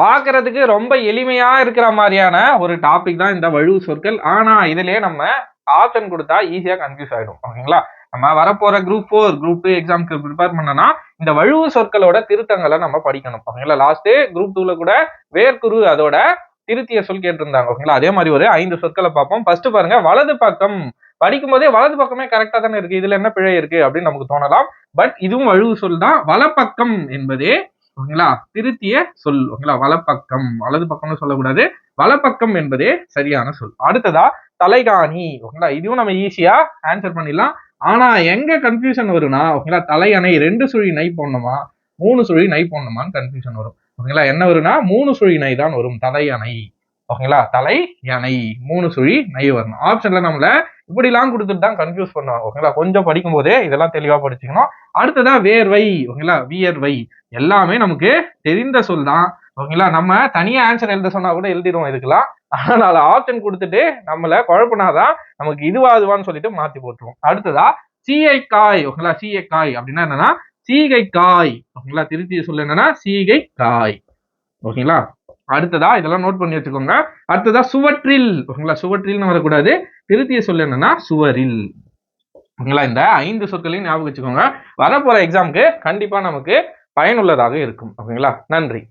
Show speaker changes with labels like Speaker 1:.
Speaker 1: பார்க்கறதுக்கு ரொம்ப எளிமையா இருக்கிற மாதிரியான ஒரு டாபிக் தான் இந்த வழுவு சொற்கள். ஆனா இதுலயே நம்ம ஆப்ஷன் கொடுத்தா ஈஸியா கன்ஃபியூஸ் ஆயிடும். ஓகேங்களா? நம்ம வரப்போற குரூப் ஃபோர் குரூப் டூ எக்ஸாம்க்கு ப்ரிப்பேர் பண்ணனா இந்த வழுவு சொற்களோட திருத்தங்களை நம்ம படிக்கணும். ஓகேங்களா? லாஸ்ட் குரூப் டூல கூட வேர்க்குரு அதோட திருத்திய சொல் கேட்டிருந்தாங்க. ஓகேங்களா? அதே மாதிரி ஒரு ஐந்து சொற்களை பார்ப்போம். ஃபர்ஸ்ட் பாருங்க வலது பக்கம். படிக்கும் போதே வலது பக்கமே கரெக்டா தானே இருக்கு. இதுல என்ன பிழை இருக்கு அப்படின்னு நமக்கு தோணலாம். பட் இதுவும் வழுவு சொல் தான். வலப்பக்கம் என்பது ஓகேங்களா? திருத்திய சொல் ஓகேங்களா? வலப்பக்கம். வலது பக்கம்னு சொல்லக்கூடாது. வலப்பக்கம் என்பதே சரியான சொல். அடுத்ததா தலைகாணி ஓகேங்களா? இதுவும் நம்ம ஈஸியா ஆன்சர் பண்ணிடலாம். ஆனா எங்க கன்ஃபியூஷன் வரும்னா ஓகேங்களா? தலையணை ரெண்டு சுழி நை போடணுமா? மூணு சுழி நை போடணுமான்னு கன்ஃபியூஷன் வரும். ஓகேங்களா? என்ன வரும்னா மூணு சுழி நை தான் வரும் தலையணை. ஓகேங்களா? தலை யானை மூணு சுழி நை வரணும் ஆப்ஷன்ல நம்மள இப்படிலாம் கொடுத்துட்டு தான் கன்ஃபியூஸ் பண்ணுவாங்க. ஓகேங்களா? கொஞ்சம் படிக்கும் போதே இதெல்லாம் தெளிவா படிச்சுக்கணும். அடுத்ததா வேர்வை. ஓகேங்களா? வியர்வை. எல்லாமே நமக்கு தெரிந்த சொல் தான். ஓகேங்களா? நம்ம தனியா ஆன்சர் எழுத சொன்னா கூட எழுதிடுவோம் இதுக்கெல்லாம். அதனால ஆப்ஷன் கொடுத்துட்டு நம்மள குழப்பினாதான் நமக்கு இதுவா அதுவான்னு சொல்லிட்டு மாத்தி போட்டுருவோம். அடுத்ததா காய் ஓகேங்களா? சீயக்காய் அப்படின்னா என்னன்னா சீகைக்காய். ஓகேங்களா? திருத்தி சொல்ல என்னன்னா சீகை காய் ஓகேங்களா? அடுத்ததா இதெல்லாம் நோட் பண்ணி வச்சுக்கோங்க. அடுத்ததா சுவற்றில். ஓகேங்களா? சுவற்றில்னு வரக்கூடாது. திருத்திய சொல் என்னன்னா சுவரில். ஓகேங்களா? இந்த ஐந்து சொற்களையும் ஞாபகம் வச்சுக்கோங்க. வரப்போற எக்ஸாமுக்கு கண்டிப்பா நமக்கு பயனுள்ளதாக இருக்கும். ஓகேங்களா? நன்றி.